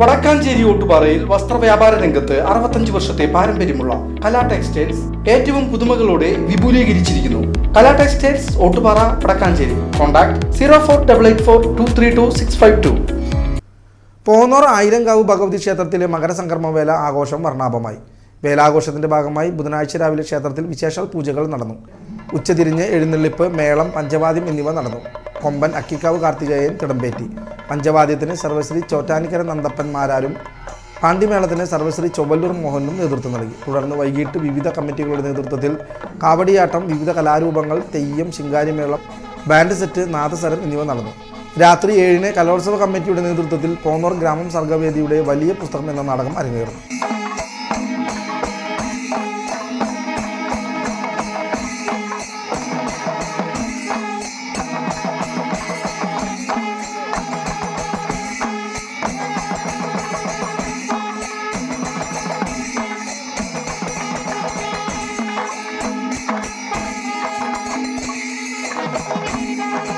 വടക്കാഞ്ചേരി ഓട്ടുപാറയിൽ വസ്ത്രവ്യാപാര രംഗത്ത് അറുപത്തഞ്ച് വർഷത്തെ പാരമ്പര്യമുള്ള കലാ ടെക്സ്റ്റൈൽസ് ഏറ്റവും പുതുമകളോടെ വിപുലീകരിച്ചിരിക്കുന്നു. Kala textiles Ottupara Vadakkanchery. Contact zero four double eight four two three two six five two. Ponnore Ayirankavu Bhagavathi ക്ഷേത്രത്തിലെ മകരസംക്രമ വേല ആഘോഷം വർണാഭമായി. വേലാഘോഷത്തിന്റെ ഭാഗമായി ബുധനാഴ്ച രാവിലെ ക്ഷേത്രത്തിൽ വിശേഷ പൂജകൾ നടന്നു. ഉച്ചതിരിഞ്ഞ് എഴുന്നള്ളിപ്പ് മേളം പഞ്ചവാദ്യം എന്നിവ നടന്നു. കൊമ്പൻ അക്കിക്കാവ് കാർത്തികേയൻ തിടമ്പേറ്റി. പഞ്ചവാദ്യത്തിന് സർവശ്രീ ചോറ്റാനിക്കര നന്ദപ്പന്മാരാരും പാണ്ഡിമേളത്തിന് സർവശ്രീ ചൊവ്വല്ലൂർ മോഹനും നേതൃത്വം നൽകി. തുടർന്ന് വൈകിട്ട് വിവിധ കമ്മിറ്റികളുടെ നേതൃത്വത്തിൽ കാവടിയാട്ടം വിവിധ കലാരൂപങ്ങൾ തെയ്യം ശിങ്കാരിമേളം ബാൻഡ് സെറ്റ് നാദസരം എന്നിവ നടന്നു. രാത്രി ഏഴിന് കലോത്സവ കമ്മിറ്റിയുടെ നേതൃത്വത്തിൽ പോന്നോർ ഗ്രാമം സർഗവേദിയുടെ വലിയ പുസ്തകം എന്ന നാടകം അരങ്ങേറും baby.